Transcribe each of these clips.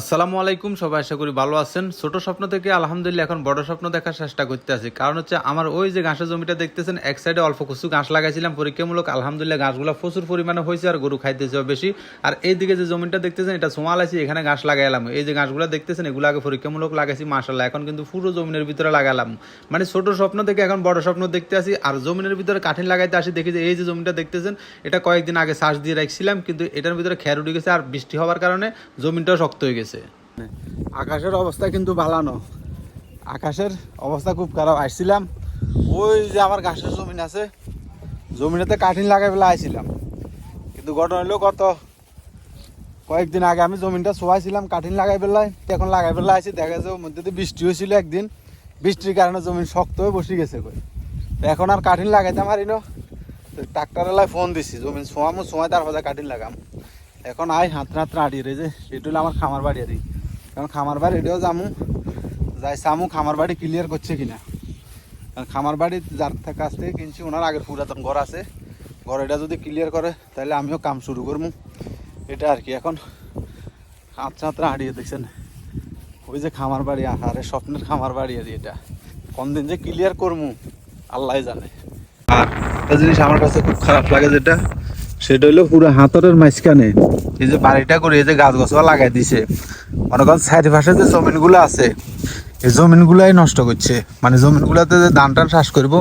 আসসালামু আলাইকুম, সবাই আশা করি ভালো আছেন। ছোট স্বপ্ন থেকে আলহামদুলিল্লাহ এখন বড় স্বপ্ন দেখার চেষ্টা করতে আছি। কারণ হচ্ছে আমার ওই যে ঘাসের জমিটা দেখতেছেন, এক সাইডে অল্প কিছু ঘাস লাগাইছিলাম, পরীক্ষামূলক আলহামদুলিল্লাহ ঘাসগুলো প্রচুর পরিমাণে হয়েছে আর গরু খাইতেছে বেশি। আর এইদিকে যে জমিটা দেখতেছেন, এটা সোমাল আছে, এখানে ঘাস লাগাইলাম। এই যে ঘাসগুলো দেখতেছেন, এগুলো আগে পরীক্ষামূলক লাগাইছি মাসাল্লাহ এখন কিন্তু পুরো জমিনের ভিতরে লাগালাম। মানে ছোট স্বপ্ন থেকে এখন বড় স্বপ্ন দেখতে আসি আর জমিনের ভিতরে কাঠিন লাগাইতে আসি, দেখি যে এই যে জমিটা দেখতেছেন, এটা কয়েকদিন আগে শ্বাস দিয়ে রাখছিলাম, কিন্তু এটার ভিতরে খের উঠে গেছে আর বৃষ্টি হওয়ার কারণে জমিটাও শক্ত হয়ে গেছে। আকাশের অবস্থা কিন্তু ভালো ভালানো। আকাশের অবস্থা খুব খারাপ। আসছিলাম ওই যে আমার ঘাসের জমিন আছে, জমিনেতে কাঠিন লাগাই ফেলে আইছিলাম। কিন্তু ঘটনা হলো গত কয়েকদিন আগে আমি জমিনটা শোয়াইছিলাম, কাঠিন লাগাই ফেলাই এখন লাগাই ফেলে আইছি। দেখা ওর মধ্যে দিয়ে বৃষ্টি হয়েছিল একদিন। বৃষ্টির কারণে জমিন শক্ত হয়ে বসে গেছে কই। তো এখন আর কাঠিন লাগাইতে পারি না। ট্রাক্টরেলায় ফোন দিছি, জমিন শোয়ামো সময় তারপর কাঠিন লাগাম। এখন আই হাত হাত আড়িয়ে রে যে। এটা হলো আমার খামার বাড়ি আর। কারণ খামার বাড়ি, এটাও যামু। যাই সামু, খামার বাড়ি ক্লিয়ার করছে কিনা। কারণ খামার বাড়ি যার কাছ থেকে কিনছি, ওনার আগের পুরাতন ঘর আছে। ঘর এটা যদি ক্লিয়ার করে, তাহলে আমিও কাম শুরু করব এটা আর কি, এখন হাত হাত হারিয়ে দেখছেন। ওই যে খামার বাড়ি আরে স্বপ্নের খামার বাড়ি আর এটা। কোন দিন যে ক্লিয়ার করব আল্লাহ জানে। আর একটা জিনিস আমার কাছে খুব খারাপ লাগে যেটা সেটা হলো পুরো হাতরের মাঝখানে। এই যে বাড়িটা করে এই যে গাছ গাছও লাগাই দিছে। মনে করেন চারিপাশে যে জমিনগুলো আছে, এই জমিনগুলাই নষ্ট করছে। মানে জমিনগুলোতে যে ধান টান চাষ করব,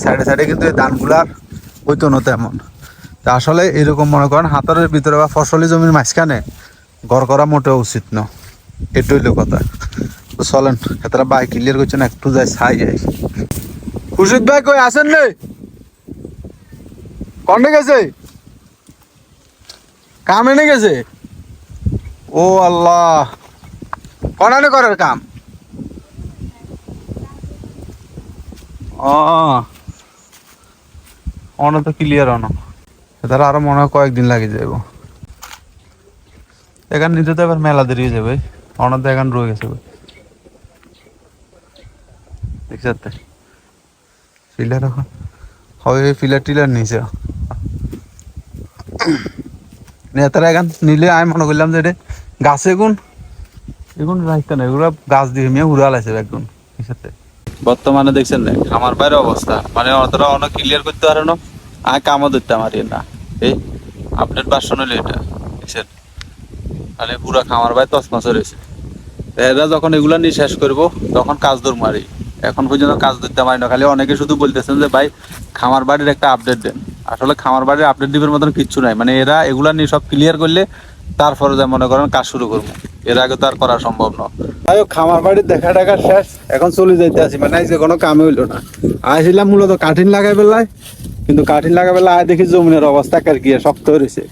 সাইডে সাইডে কিন্তু এই ধানগুলার হইতো না তেমন। তা আসলে এরকম মনে করেন হাতরের ভিতরে বা ফসলি জমির মাঝখানে ঘর করা মোটেও উচিত না। এটাই হইল কথা। তো চলেন, এতটা বাইক ক্লিয়ার করছেন, একটু যাই ছাই যাই। খুশিদ ভাই কই আসেন নে কন্ডে গেছে কাম এনে গেছে? ও আল্লাহ। কনানে করার কাম? অন তো ক্লিয়ার অন। তারা আরও মনে হয় কয়েকদিন লাগে যাইব। এখান নিতে তো এবার মেলা দেরি হয়ে যাবে। অন তো এখান রয়ে গেছে। দেখতে ফিলার এখন। হয় ফিলার টিলার নিছে নেতারা এখন নিলে আমি মনে করলাম যে এটা গাছে গুণ। এগুন রাখতে না, এগুলো গাছ দিয়ে মেয়ে উড়া লাইছে একগুন সাথে। বর্তমানে দেখছেন না, আমার বাইরে অবস্থা। মানে অতটা অনেক ক্লিয়ার করতে পারে না। আমি কামও ধরতে পারি না। এই আপডেট ভার্সন হলো এটা দেখছেন মানে পুরো খামার বাই তসমস রয়েছে এরা যখন এগুলা নিয়ে শেষ করব, তখন কাজ দৌড় মারি এখন পর্যন্ত কাজ ধরতে পারি না, খালি অনেকে শুধু বলতেছেন যে, ভাই, খামার বাড়ির একটা আপডেট দেন। আসলে খামার বাড়ির আপডেট দিবের মতন কিচ্ছু নাই। মানে এরা এগুলা নিয়ে সব ক্লিয়ার করলে তারপরে যা মনে করেন কাজ শুরু করব। এর আগে তো আর করা সম্ভব না তাই খামার বাড়ির দেখা টাকা শেষ। এখন চলে যাইতে আছি মানে আজকে কোনো কামে হইল না। আসছিলাম মূলত কাঠিন লাগাই বেলায়। কিন্তু কাঠিন লাগাই বেলা আয় দেখি জমিনের অবস্থা কার কি শক্ত হয়েছে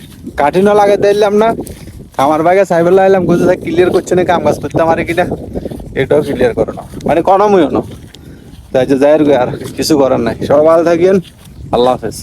কাঠিনও লাগাই দিলাম না। খামার বাগে সাইবেলা এলাম কোথায় ক্লিয়ার করছে না কাম কাজ করতে পারে কিনা এটাও ক্লিয়ার করো না। মানে কনমইও না। তাই যে যাই আর কিছু করার নাই। সবাই ভালো থাকেন। আল্লাহ হাফেজ।